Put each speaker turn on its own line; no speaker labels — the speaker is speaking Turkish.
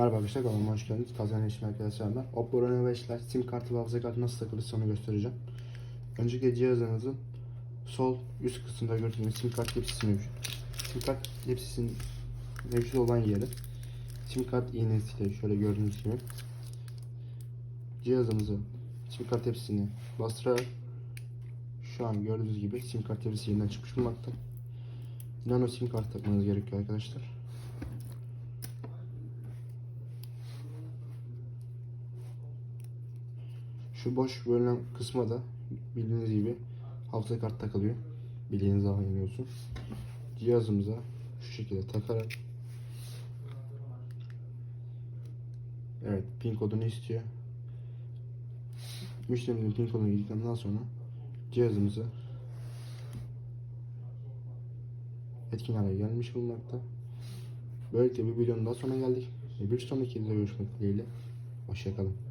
Merhaba arkadaşlar kanalıma hoş geldiniz. Kazan için arkadaşlar ben. Oppo Reno 5 Lite sim kartı ve hafıza kartı nasıl takılır onu göstereceğim. Öncelikle cihazınızın sol üst kısmında gördüğünüz sim kart yapısı mevcut. Sim kart yapısının mevcut olan yeri sim kart iğnesiyle şöyle gördüğünüz gibi cihazımızı sim kart yapısını bastırarak şu an gördüğünüz gibi sim kart yapısı yerinden çıkmış bulunmakta. Nano sim kart takmanız gerekiyor arkadaşlar. Şu boş bölünen kısma da bildiğiniz gibi hafıza kart takılıyor. Bildiğiniz zaman olsun. Cihazımıza şu şekilde takarak Evet pin kodunu istiyor. Müşterimizin pin kodunu girdikten sonra cihazımızı etkin hale gelmiş bulunmakta. Böylelikle bir videonun daha sonuna geldik. Bir sonraki videoda görüşmek dileğiyle. Hoşçakalın.